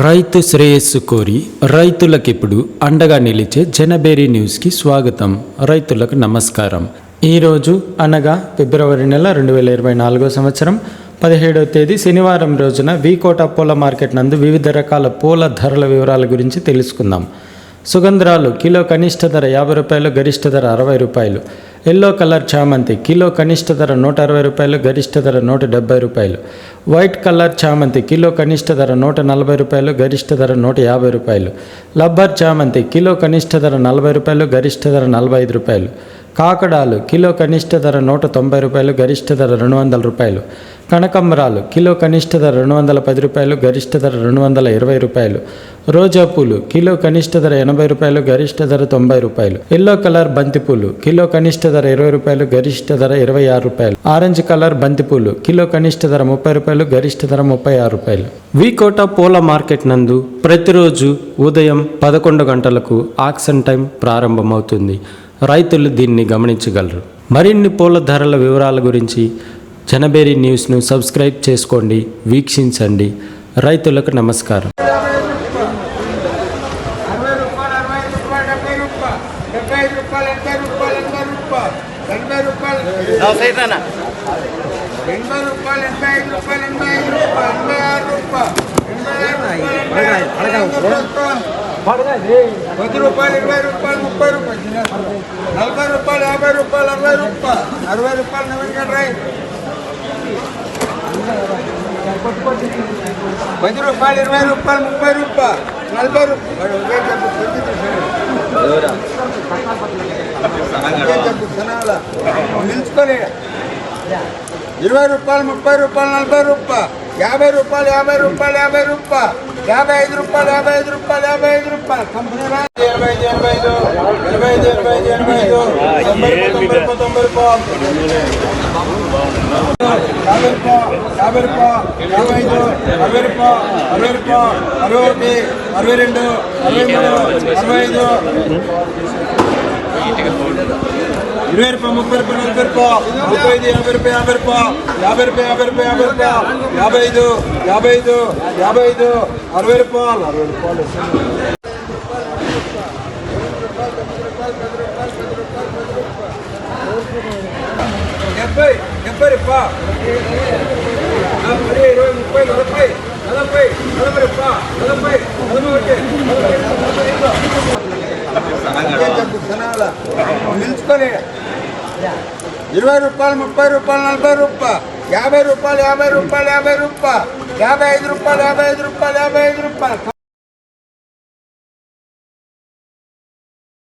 రైతు శ్రేయస్సు కోరి రైతులకిప్పుడు అండగా నిలిచే జనబేరీ న్యూస్కి స్వాగతం. రైతులకు నమస్కారం. ఈరోజు అనగా ఫిబ్రవరి నెల రెండు వేల ఇరవై నాలుగో సంవత్సరం పదిహేడవ తేదీ శనివారం రోజున వీకోట పూల మార్కెట్ నందు వివిధ రకాల పూల ధరల వివరాల గురించి తెలుసుకుందాం. సుగంధ్రాలు కిలో కనిష్ట ధర యాభై రూపాయలు గరిష్ట ధర అరవై రూపాయలు. ఎల్లో కలర్ చామంతి కిలో కనిష్ట ధర నూట అరవై రూపాయలు గరిష్ట ధర నూట డెబ్బై రూపాయలు. వైట్ కలర్ చామంతి కిలో కనిష్ట ధర నూట నలభై రూపాయలు గరిష్ట ధర నూట యాభై రూపాయలు. లబ్బర్ చామంతి కిలో కనిష్ట ధర నలభై రూపాయలు గరిష్ట ధర నలభై ఐదు రూపాయలు. కాకడాలు కిలో కనిష్ట ధర నూట తొంభై రూపాయలు గరిష్ట ధర రెండు వందల రూపాయలు. కనకంబరాలు కిలో కనిష్ట ధర రెండు వందల పది రూపాయలు గరిష్ట ధర రెండు వందల ఇరవై రూపాయలు. రోజా పూలు కిలో కనిష్ట ధర ఎనభై రూపాయలు గరిష్ట ధర తొంభై రూపాయలు. ఎల్లో కలర్ బంతిపూలు కిలో కనిష్ట ధర ఇరవై రూపాయలు గరిష్ట ధర ఇరవై ఆరు రూపాయలు. ఆరెంజ్ కలర్ బంతిపూలు కిలో కనిష్ట ధర ముప్పై రూపాయలు గరిష్ట ధర ముప్పై ఆరు రూపాయలు. వీకోట పూల మార్కెట్ నందు ప్రతిరోజు ఉదయం పదకొండు గంటలకు ఆక్షన్ టైం ప్రారంభమవుతుంది. రైతులు దీన్ని గమనించగలరు. మరిన్ని పూల ధరల వివరాల గురించి జనబేరి న్యూస్ను సబ్స్క్రైబ్ చేసుకోండి వీక్షించండి. రైతులకు నమస్కారం. పది రూపాయలు ఇరవై రూపాయలు ముప్పై రూపాయలు నలభై రూపాయలు యాభై రూపాయలు అరవై రూపాయలు అరవై రూపాయలు నవీన్ రైట్ పది రూపాయలు ఇరవై రూపాయలు ముప్పై రూపాయలు నలభై రూపాయలు. నిలుచుకొని ఇరవై రూపాయలు ముప్పై రూపాయలు నలభై రూపాయలు. యాభై రూపాయలు యాభై రూపాయలు యాభై రూపాయలు. యాభై ఐదు రూపాయలు యాభై ఐదు రూపాయలు యాభై ఐదు రూపాయలు. కంపెనీ ఎనభై ఐదు ఎనభై ఐదు. ఎనభై ఐదు ఎనభై ఐదు ఎనభై ఐదు. తొంభై తొంభై తొంభై రూపాయలు. యాభై రూపాయ యాభై రూపాయ యాభై ఐదు అరవై రూపాయ అరవై రూపాయ అరవై ఒకటి అరవై రెండు అరవై మూడు అరవై ఐదు ఇరవై రూపాయ ముప్పై రూపాయలు నలభై రూపాయలు ముప్పై ఐదు యాభై రూపాయ యాభై రూపాయ యాభై రూపాయ యాభై రూపాయ యాభై రూపాయ యాభై ఐదు యాభై ఐదు యాభై ఐదు అరవై రూపాయలు అరవై రూపాయలు డెబ్బై డెబ్బై రూపాయలు నలభై ఇరవై ముప్పై నలభై నలభై నలభై రూపాయలు నలభై నలభై ఒకటి నలభై రెండు జనాల నిలుచుకొని ఇరవై రూపాయలు ముప్పై రూపాయలు నలభై రూపాయలు. యాభై రూపాయలు యాభై రూపాయలు యాభై రూపాయలు. యాభై ఐదు రూపాయలు యాభై ఐదు రూపాయలు యాభై ఐదు రూపాయలు.